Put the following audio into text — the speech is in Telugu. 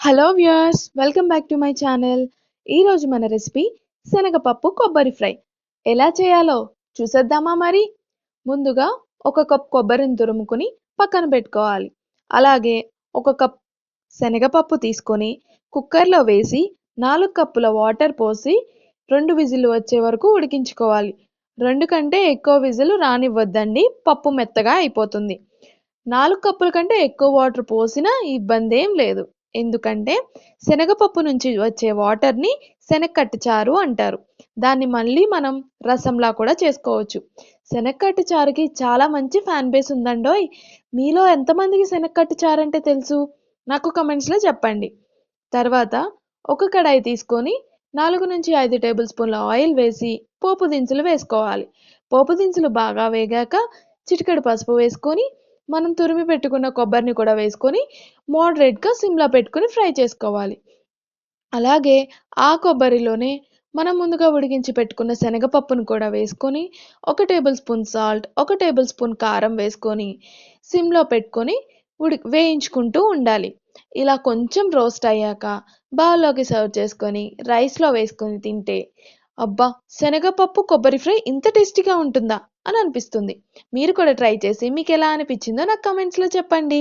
Hello viewers welcome back to my channel ఈరోజు మన రెసిపీ శనగపప్పు కొబ్బరి ఫ్రై. ఎలా చేయాలో చూసేద్దామా మరి? ముందుగా ఒక కప్ కొబ్బరిని తురుముకుని పక్కన పెట్టుకోవాలి. అలాగే ఒక కప్ శనగపప్పు తీసుకొని కుక్కర్లో వేసి నాలుగు కప్పుల వాటర్ పోసి రెండు విజిల్లు వచ్చే వరకు ఉడికించుకోవాలి. రెండు కంటే ఎక్కువ విజిల్ రానివ్వద్దండి. పప్పు మెత్తగా అయిపోతుంది. నాలుగు కప్పుల కంటే ఎక్కువ వాటర్ పోసినా ఇబ్బంది ఏం లేదు. ఎందుకంటే శనగపప్పు నుంచి వచ్చే వాటర్ని శనగకట్టు చారు అంటారు. దాన్ని మళ్ళీ మనం రసంలా కూడా చేసుకోవచ్చు. శనగకట్టు చారుకి చాలా మంచి ఫ్యాన్ బేస్ ఉందండోయ్. మీలో ఎంతమందికి శనగకట్టు చారు అంటే తెలుసు? నాకు కమెంట్స్లో చెప్పండి. తర్వాత ఒక కడాయి తీసుకొని నాలుగు నుంచి ఐదు టేబుల్ స్పూన్ల ఆయిల్ వేసి పోపు దినుసులు వేసుకోవాలి. పోపు దినుసులు బాగా వేగాక చిటికెడు పసుపు వేసుకొని మనం తురిమి పెట్టుకున్న కొబ్బరిని కూడా వేసుకొని మోడరేట్గా సిమ్లో పెట్టుకొని ఫ్రై చేసుకోవాలి. అలాగే ఆ కొబ్బరిలోనే మనం ముందుగా ఉడికించి పెట్టుకున్న శనగపప్పును కూడా వేసుకొని ఒక టేబుల్ స్పూన్ సాల్ట్ ఒక టేబుల్ స్పూన్ కారం వేసుకొని సిమ్లో పెట్టుకొని ఉడి వేయించుకుంటూ ఉండాలి. ఇలా కొంచెం రోస్ట్ అయ్యాక బౌల్లోకి సర్వ్ చేసుకొని రైస్లో వేసుకొని తింటే అబ్బా శనగపప్పు కొబ్బరి ఫ్రై ఇంత టేస్టీగా ఉంటుందా? అని అనిపిస్తుంది. మీరు కూడా ట్రై చేసి మీకు ఎలా అనిపించిందో నాకు కమెంట్స్లో చెప్పండి.